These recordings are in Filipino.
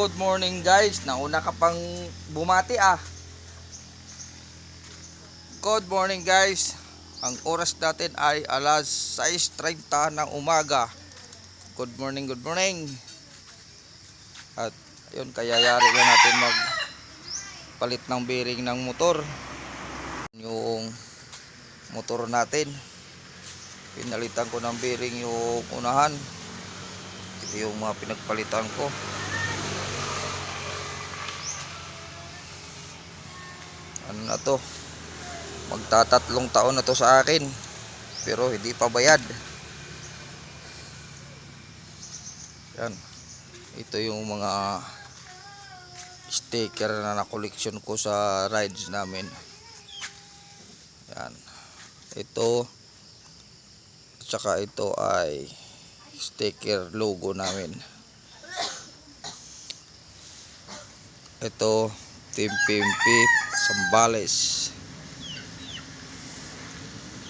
Good morning guys. Nauna ka pang bumati ah. Good morning guys. Ang oras natin ay alas 6.30 ng umaga. Good morning, good morning. At yun, kayayari lang natin mag palit ng bearing ng motor. Yung motor natin. Pinalitan ko ng bearing yung unahan. Ito yung mga pinagpalitan ko. Na to. Magtatatlong taon na to sa akin pero hindi pa bayad. Yan. Ito yung mga sticker na na-collection ko sa rides namin. Yan. Ito at saka ito ay sticker logo namin. Ito Team PMP Sambales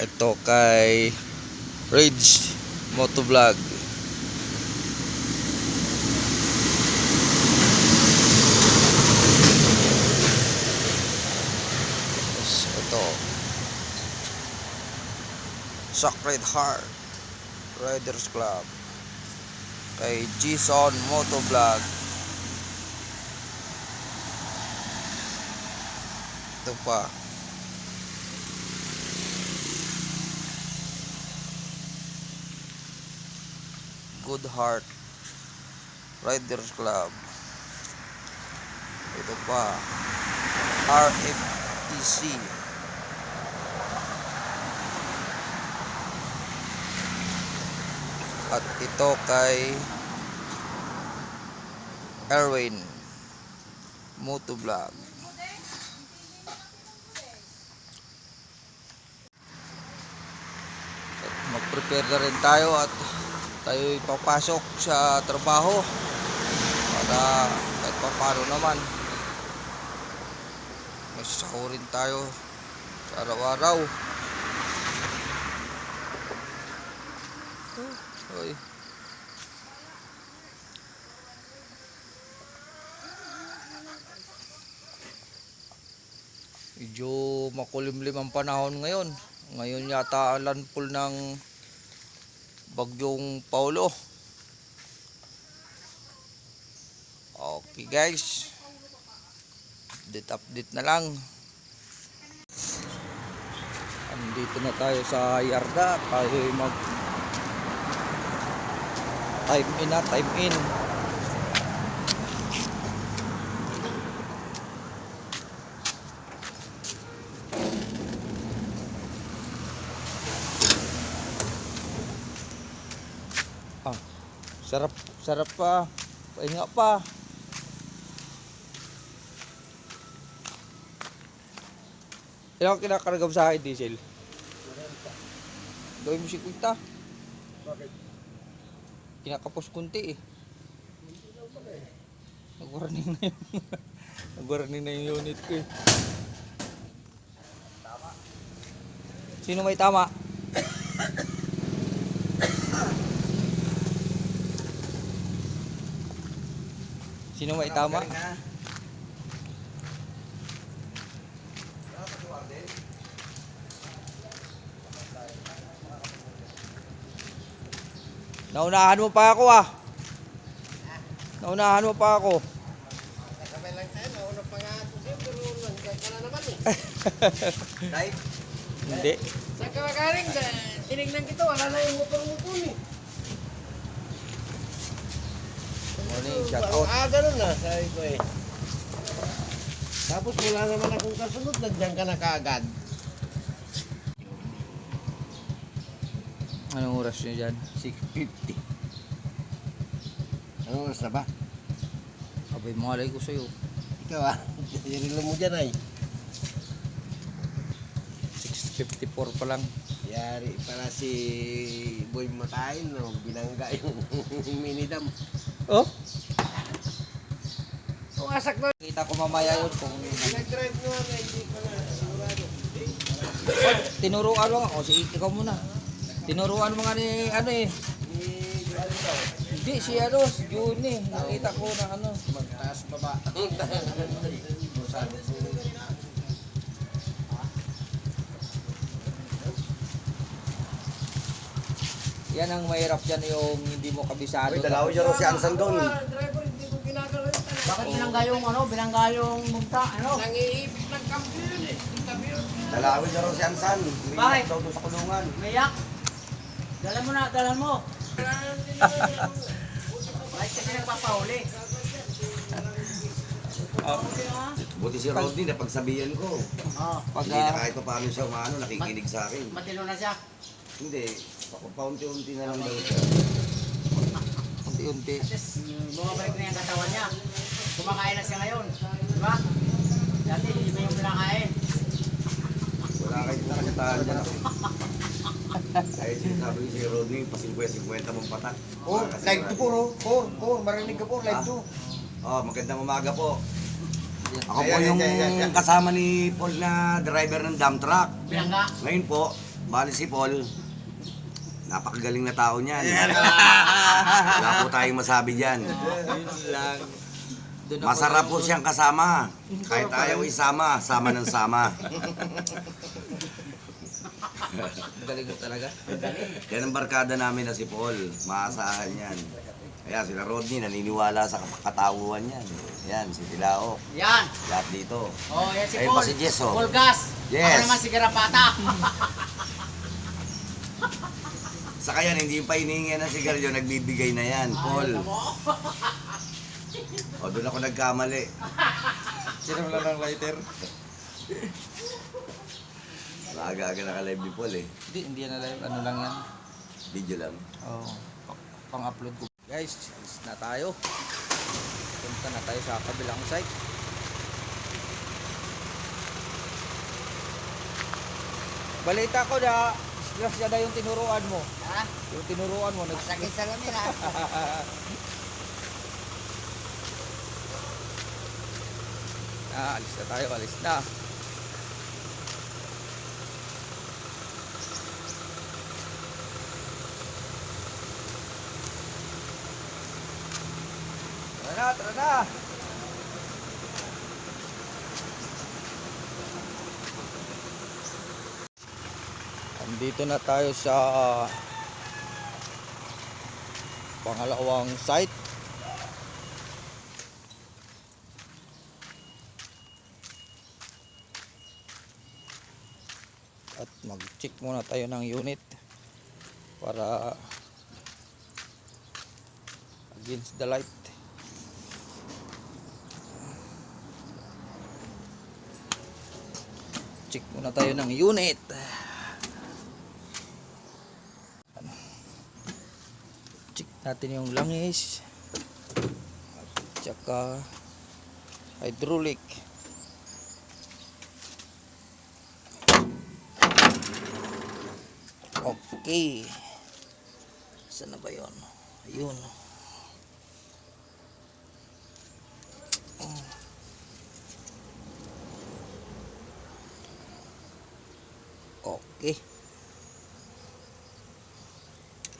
ito kay Ridge Motovlog. Ito. Sacred Heart Riders Club. Kay Gson Motovlog ito pa. Good Heart Riders Club. Ito pa. RFTC at ito kay Erwin Motovlog At mag-prepare na rin tayo at tayo papasok sa trabaho para kahit pa paano naman may sahurin tayo sa araw-araw Uy. Medyo makulimlim ang panahon ngayon. Ngayon yata landfall ng bagyong Paulo. Okay guys. Update update na lang. Andito na tayo sa Yarda. Tayo ay mag time in na, time in. Ah, sarap, sarap pa. Pahinga pa. Ilang kinakarga mo sa akin, diesel? Gawin mo si Kuita. Bakit? Kinakapos kunti eh. Nag-warning na yung Nag-warning na yung unit ko eh. Sino may tama? Sino may tama? Naunahan mo pa ako ah. Naunahan mo pa ako. Sabay lang tayo, nauna pa nga ako sa'yo, pero nandiyan ka na naman eh. Dahil, Hindi. saan ka magaling? Da- Tinignan kita, wala na yung motor mo po eh. Morning, shout out. Ah, ganun na, sabi ko eh. Tapos wala naman akong kasunod, nandiyan ka na kaagad. Anong oras nyo dyan? 6.50. Ano oras na ba? Abay, malay ko sa'yo. Ikaw ah, sirilo mo dyan ay. 6.54 pa lang. Yari pala si Boy Matayin, no? binangga yung minidam. Oh? Pumasak na. Kita ko mamaya yun kung Nag-drive nga na, hindi ko na sigurado. tinuruan mo nga. O, sige, ikaw muna. Tinuruan mo nga ni, ano eh. Eh, ano daw? Di, si ano, si Juni. Nakita ko na ano. Magtaas baba. Yan ang mahirap dyan yung hindi mo kabisado. Uy, dalawa dyan si Ansan doon. Driver, hindi ko ginagalaw yung talaga. Bakit binangga yung ano, binangga yung mugta, ano? Nangiipit ng kampo yun eh. Yun. Dalawa dyan si Ansan. Bakit? Daw doon sa kulungan. Umiyak. Dala mo na, dala mo. Bakit kasi nagpapahuli? Huli na. Buti si Rodney, napagsabihan ko. Oh, Pag, Hindi na ah, kahit pa paano siya umano, nakikinig sa akin. matino na siya. Hindi, paunti-unti na lang daw siya. unti-unti. Bumabalik na yung katawan niya. Kumakain na siya ngayon. Di ba? Dati hindi mo yung pinakain. Wala kayo nakakataan dyan ako. Ay, sinasabi ko si Rodney, pa-50-50 mong patak. Oh, live to marami. po, oh. Oh, oh, marinig ka po, live Ah. to. Oh, magandang umaga po. Ako po yung kasama ni Paul na driver ng dump truck. Binangga. Ngayon po, bali si Paul, napakagaling na tao niyan. Wala po tayong masabi. Yun lang. Doon ako Masarap po siyang kasama. Kahit ayaw isama, sama ng sama. Galing mo talaga. Yan ang barkada namin na si Paul. Maasahan yan. Kaya sila Rodney naniniwala sa katauhan yan. Yan, si Tilao. Yan. Lahat dito. Oh, yan si Ayun Paul. pa si Jess, oh. Paul Gas. Yes. Ako naman si Garapata. Sa kaya hindi pa hinihingi ng sigarilyo, nagbibigay na yan, Paul. Alam mo? O, doon ako nagkamali. Sino lang ng lighter? Aga-aga naka-live ni Paul eh. Hindi, hindi yan na live. Ano lang yan. Video lang. Oh, pa- pang-upload ko. Guys, alis na tayo. Punta na tayo sa kabilang site. Balita ko na, disgrasya na yung tinuruan mo. Ha? Yung tinuruan mo, Masakit sa lamin ha. Ah, alis na tayo, alis na. Tara na, tara na. Andito na tayo sa pangalawang site. At mag-check muna tayo ng unit para against the light. Check muna tayo ng unit. Check natin yung langis at saka hydraulic Okay. Saan na ba yun? Ayun. Okay.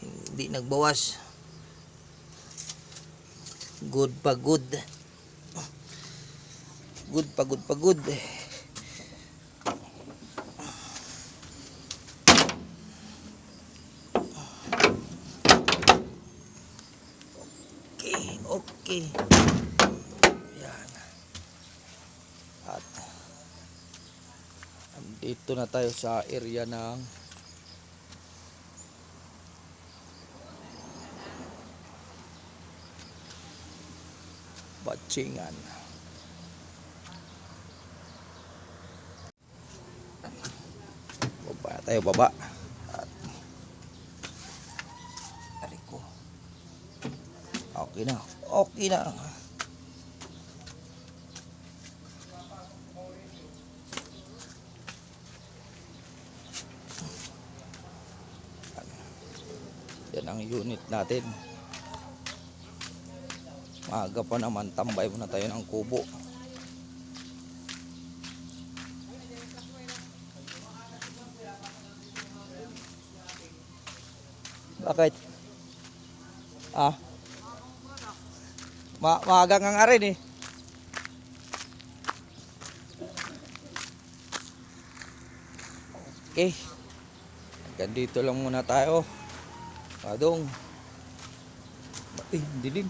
Hindi nagbawas. Good pa good. Good pa good pa good. Okay. Yan. At andito na tayo sa area ng Batchingan. Baba tayo, baba. At Aray ko. Okay na. Okay na. Yan ang unit natin. Maaga pa naman, tambay muna tayo ng kubo. Bakit? Ah? Ma maaga nga nga eh. Okay. Hanggang dito lang muna tayo. Padong. Eh, dilim.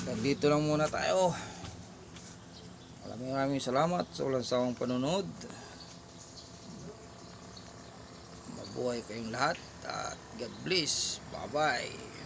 Hanggang dito lang muna tayo. Maraming maraming salamat sa walang sawang panonood. Mabuhay kayong lahat at God bless. Bye-bye.